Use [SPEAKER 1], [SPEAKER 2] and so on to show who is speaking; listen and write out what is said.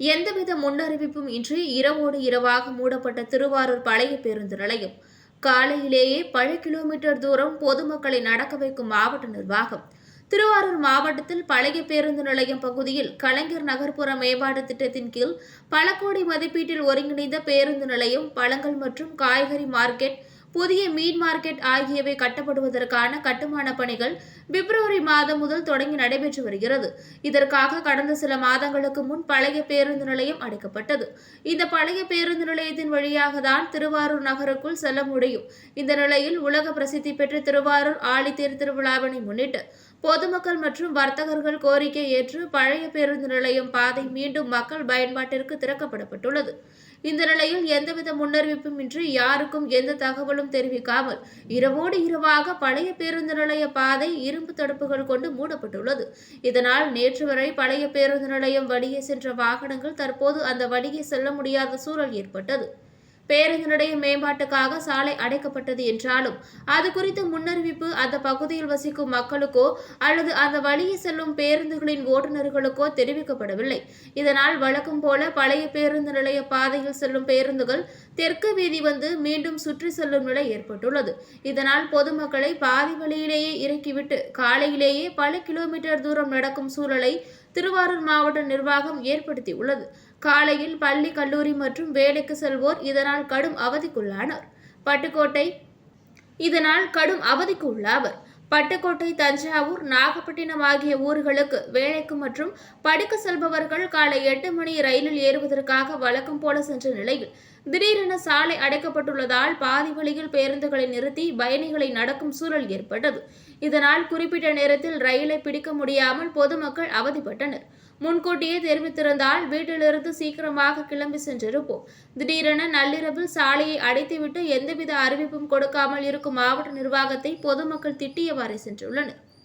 [SPEAKER 1] எந்தவித முன்னறிவிப்பும் இன்றி இரவோடு இரவாக மூடப்பட்ட திருவாரூர் பழைய பேருந்து நிலையம். காலையிலேயே பல கிலோமீட்டர் தூரம் பொதுமக்களை நடக்க வைக்கும் மாவட்ட நிர்வாகம். திருவாரூர் மாவட்டத்தில் பழைய பேருந்து நிலையம் பகுதியில் கலைஞர் நகர்ப்புற மேம்பாட்டு திட்டத்தின் கீழ் பல கோடி மதிப்பீட்டில் ஒருங்கிணைந்த பேருந்து நிலையம் பழங்கள் மற்றும் காய்கறி மார்க்கெட் புதிய மீன் மார்க்கெட் ஆகியவை கட்டப்படுவதற்கான கட்டுமான பணிகள் பிப்ரவரி மாதம் முதல் தொடங்கி நடைபெற்று வருகிறது. இதற்காக கடந்த சில மாதங்களுக்கு முன் பழைய பேருந்து நிலையம் அடைக்கப்பட்டது. இந்த பழைய பேருந்து நிலையத்தின் வழியாக தான் திருவாரூர் நகருக்குள் செல்ல முடியும். இந்த நிலையில் உலக பிரசித்தி பெற்ற திருவாரூர் ஆழித்தேர் திருவிழாவினை முன்னிட்டு பொதுமக்கள் மற்றும் வர்த்தகர்கள் கோரிக்கை ஏற்று பழைய பேருந்து நிலையம் பாதை மீண்டும் மக்கள் பயன்பாட்டிற்கு திறக்கப்படப்பட்டுள்ளது. இந்த நிலையில் எந்தவித முன்னறிவிப்பும் இன்றி யாருக்கும் எந்த தகவலும் தெரிவிக்காமல் இரவோடு இரவாக பழைய பேருந்து நிலைய பாதை இரும்பு தடுப்புகள் கொண்டு மூடப்பட்டுள்ளது. இதனால் நேற்று வரை பழைய பேருந்து நிலையம் வழியே சென்ற வாகனங்கள் தற்போது அந்த வழியே செல்ல முடியாத சூழல் ஏற்பட்டது. பேருந்து நிலைய மேம்பாட்டுக்காக சாலை அடைக்கப்பட்டது என்றாலும் அது குறித்த முன்னறிவிப்பு அந்த பகுதியில் வசிக்கும் மக்களுக்கோ அல்லது அந்த வழியே செல்லும் பேருந்துகளின் ஓட்டுநர்களுக்கோ தெரிவிக்கப்படவில்லை. இதனால் வழக்கம் போல பழைய பேருந்து நிலைய பாதையில் செல்லும் பேருந்துகள் தெற்கு வீதி வந்து மீண்டும் சுற்றி செல்லும் நிலை ஏற்பட்டுள்ளது. இதனால் பொதுமக்களை பாதி வழியிலேயே இறக்கிவிட்டு காலையிலேயே பல கிலோமீட்டர் தூரம் நடக்கும் சூழலை திருவாரூர் மாவட்ட நிர்வாகம் ஏற்படுத்தியுள்ளது. காலையில் பள்ளி கல்லூரி மற்றும் வேலைக்கு செல்வோர் இதனால் கடும் அவதிக்குள்ளானர். பட்டுக்கோட்டை இதனால் கடும் அவதிக்கு உள்ளாவர் பட்டுக்கோட்டை தஞ்சாவூர் நாகப்பட்டினம் ஆகிய ஊர்களுக்கு வேலைக்கு மற்றும் படிக்க செல்பவர்கள் காலை எட்டு மணி ரயிலில் ஏறுவதற்காக வழக்கம் போல சென்ற நிலையில் திடீரென சாலை அடைக்கப்பட்டுள்ளதால் பாதி வழியில் பேருந்துகளை நிறுத்தி பயணிகளை நடக்கும் சூழல் ஏற்பட்டது. இதனால் குறிப்பிட்ட நேரத்தில் ரயிலை பிடிக்க முடியாமல் பொதுமக்கள் அவதிப்பட்டனர். முன்கூட்டியே தெரிவித்திருந்தால் வீட்டிலிருந்து சீக்கிரமாக கிளம்பி சென்றிருப்போம். திடீரென நள்ளிரவில் சாலையை அடைத்துவிட்டு எந்தவித அறிவிப்பும் கொடுக்காமல் இருக்கும் மாவட்ட நிர்வாகத்தை பொதுமக்கள் திட்டியவாறே சென்றுள்ளனர்.